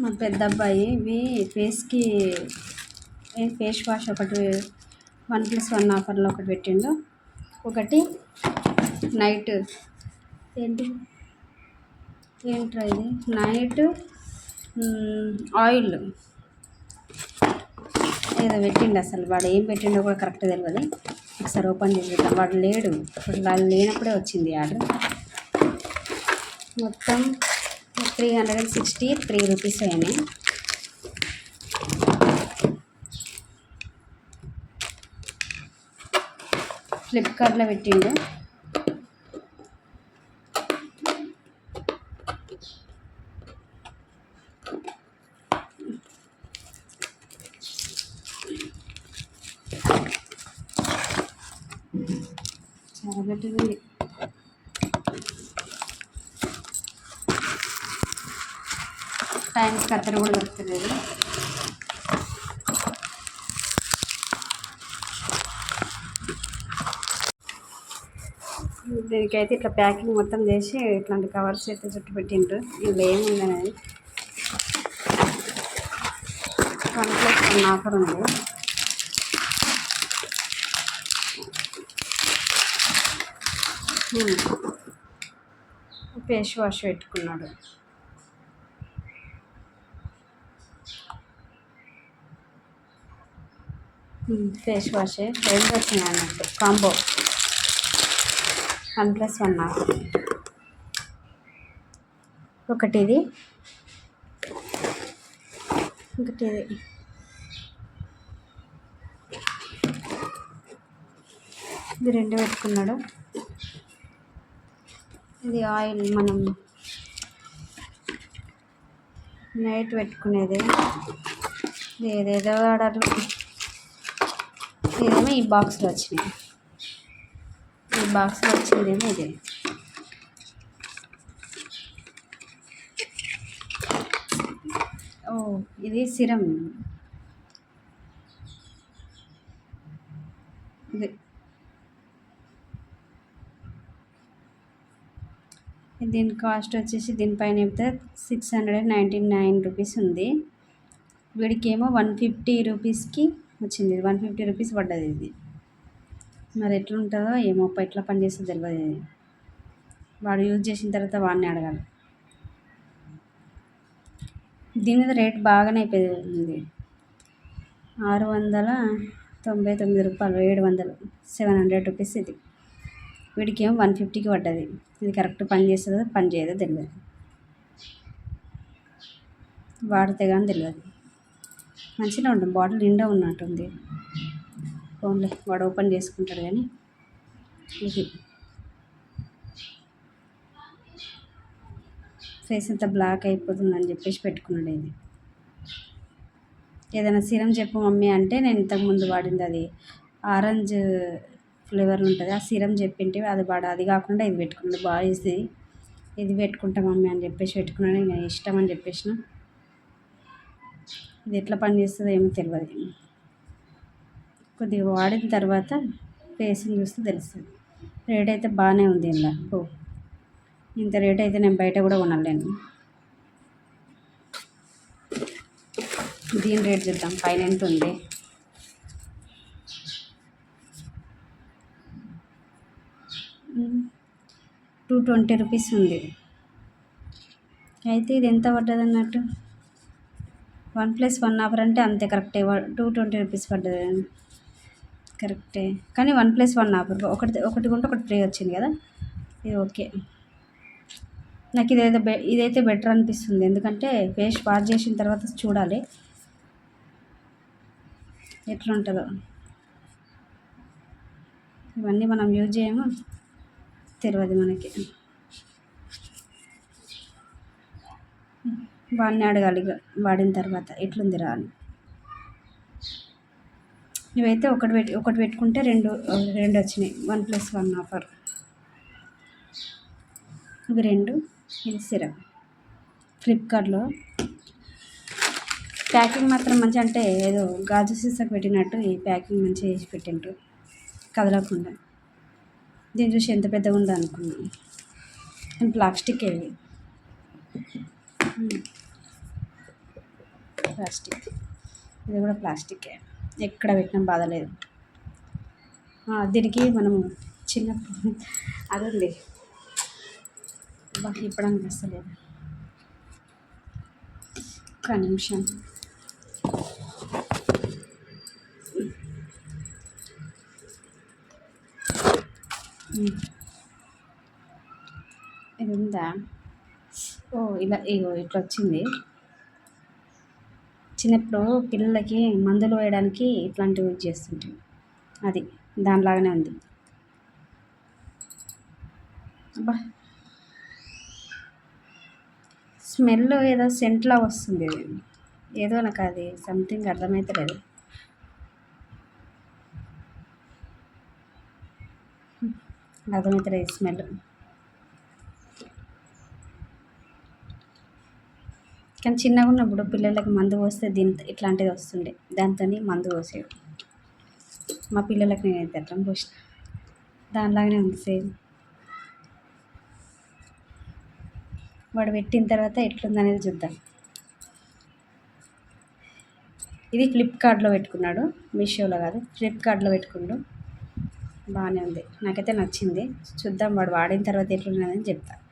మా పెద్ద అబ్బాయి ఇవి ఫేస్కి ఫేస్ వాష్ ఒకటి వన్ ప్లస్ వన్ ఆఫర్లో ఒకటి పెట్టిండు. ఒకటి నైట్. ఏంటి? ఏంట్రా ఇది? Night oil. ఏదో పెట్టిండు అసలు. వాడు ఏం పెట్టిండో కూడా కరెక్ట్ తెలియదు ఒకసారి ఓపెన్ చేసి చూద్దాం. వాడు లేడు. ఇప్పుడు వాళ్ళు లేనప్పుడే వచ్చింది ఆర్డర్ మొత్తం three hundred and sixty three rupees అయినాయి ఫ్లిప్కార్ట్లో పెట్టిండు. చాలా పెట్టింది టైంకి కత్తెర కూడా దొరుకుతలేదు దీనికైతే ఇట్లా ప్యాకింగ్ మొత్తం చేసి ఇట్లాంటి కవర్స్ అయితే చుట్టూ పెట్టిండ్రు. ఇందులో ఏముందనేది? వన్ ప్లస్ వన్ ఆఫర్ ఉంది ఫేస్ వాష్ పెట్టుకున్నాడు. ఫేస్ వాష్ రెండు వచ్చినాయి అన్నట్టు కాంబో. వన్ ప్లస్ వన్ ఒకటి ఇది ఒకటి ఇది ఇది రెండు పెట్టుకున్నాడు. ఇది ఆయిల్ మనం నైట్ పెట్టుకునేది. ఏదేదో ఆర్డర్లు ఇదేమో ఈ బాక్స్లో వచ్చినాయి. ఈ బాక్స్లో వచ్చిందేమో ఇది. ఓ ఇది సిరం ఇది. దీని కాస్ట్ వచ్చేసి దీనిపైన అయితే six hundred and ninety nine rupees ఉంది. వీడికేమో వన్ ఫిఫ్టీ రూపీస్కి వచ్చింది. వన్ ఫిఫ్టీ రూపీస్ పడ్డది ఇది. మరి ఎట్లుంటుందో ఏమో ఎట్లా పనిచేస్తుందో తెలియదు ఇది. వాడు యూజ్ చేసిన తర్వాత వాడిని అడగాలి. దీని మీద రేట్ బాగానే అయిపోయింది. ఆరు వందల తొంభై తొమ్మిది రూపాయలు ఏడు వందలు సెవెన్ హండ్రెడ్ రూపీస్ ఇది. వీడికి ఏమో వన్ ఫిఫ్టీకి పడ్డది. ఇది కరెక్ట్ పని చేస్తుందో పని చేయదో తెలియదు వాడితే కానీ తెలియదు మంచిగా ఉంటుంది. బాటిల్ నిండా ఉన్నట్టుంది. ఫోన్లే వాడు ఓపెన్ చేసుకుంటాడు కానీ. ఇది. ఫేస్ అంతా బ్లాక్ అయిపోతుందని చెప్పేసి పెట్టుకున్నాడు ఇది. ఏదైనా సీరం చెప్పు మమ్మీ అంటే నేను ఇంతకుముందు వాడింది అది. ఆరెంజ్ ఫ్లేవర్ ఉంటుంది. ఆ సీరం చెప్పింటే అది వాడు అది కాకుండా ఇది పెట్టుకున్నాడు. బాయ్స్ది ఇది. పెట్టుకుంటా మమ్మీ అని చెప్పేసి పెట్టుకున్నాడు. ఇంకా ఇష్టం అని చెప్పేసిన. ఇది ఎట్లా పనిచేస్తుందో ఏమో తెలియదు కొద్దిగా వాడిన తర్వాత ఫేసింగ్ చూస్తే తెలుస్తుంది. రేట్ అయితే బాగానే ఉంది ఇలా ఓ ఇంత రేట్ అయితే నేను బయట కూడా కొనలేను. దీని రేట్ చూద్దాం. పైన ఎంత ఉంది? టూ ట్వంటీ రూపీస్ ఉంది. అయితే ఇది ఎంత పడ్డది అన్నట్టు వన్ ప్లస్ వన్ ఆఫర్ అంటే అంతే కరెక్టే. టూ ట్వంటీ రూపీస్ పడ్డది. కరెక్టే. కానీ వన్ ప్లస్ వన్ ఆఫర్ ఒకటి ఒకటి కొంటే ఒకటి ఫ్రీ వచ్చింది కదా. ఇది ఓకే. నాకు ఇదైతే బె ఇదైతే బెటర్ అనిపిస్తుంది. ఎందుకంటే ఫేస్ వాష్ చేసిన తర్వాత చూడాలి. ఎట్లుంటుందో. ఇవన్నీ మనం యూజ్ చేయము? తెలియదు మనకి. వాడిని అడగాలి ఇక వాడిన తర్వాత ఎట్లుంది రా అని. ఇవైతే ఒకటి పెట్టి ఒకటి పెట్టుకుంటే రెండు రెండు వచ్చినాయి. One plus one offer. ఇవి రెండు ఇది సిరప్. ఫ్లిప్కార్ట్లో. ప్యాకింగ్ మాత్రం మంచి అంటే ఏదో గాజు సీసాకు పెట్టినట్టు ఈ ప్యాకింగ్ మంచిగా చేసి పెట్టిండ్రు. కదలకుండా. దీన్ని చూసి ఎంత పెద్దగా ఉందో అనుకున్నాను కానీ ప్లాస్టిక్ ఇవి ప్లాస్టిక్. ఇది కూడా ప్లాస్టికే. ఎక్కడ పెట్టినా బాధ లేదు. దీనికి మనం చిన్నప్పుడు అది ఉంది బా ఇప్పుడు అనిపిస్తలేదు ఒక్క నిమిషం. ఇది ఉందా ఓ ఇలా ఇగో ఇట్లా వచ్చింది చిన్నప్పుడు పిల్లలకి మందులు వేయడానికి ఇట్లాంటివి యూజ్ చేస్తుంటాం. అది దానిలాగానే ఉంది. అబ్బా! స్మెల్ ఏదో సెంట్లా వస్తుంది ఏదో నాకు అది సంథింగ్ అర్థమైతలేదు అర్థమైతలేదు స్మెల్. కానీ చిన్నగా ఉన్నప్పుడు పిల్లలకి మందు పోస్తే దీని ఇట్లాంటిది వస్తుండే. దాంతో మందు పోసేది. మా పిల్లలకి నేనైతే అట్లా పోసిన? దానిలాగానే ఉంది సేమ్. వాడు పెట్టిన తర్వాత ఎట్లుంది అనేది చూద్దాం. ఇది ఫ్లిప్కార్ట్లో పెట్టుకున్నాడు. మీషోలో కాదు ఫ్లిప్కార్ట్లో పెట్టుకున్నాడు. బాగానే ఉంది. నాకైతే నచ్చింది. చూద్దాం వాడు వాడిన తర్వాత ఎట్లున్నదని చెప్తాను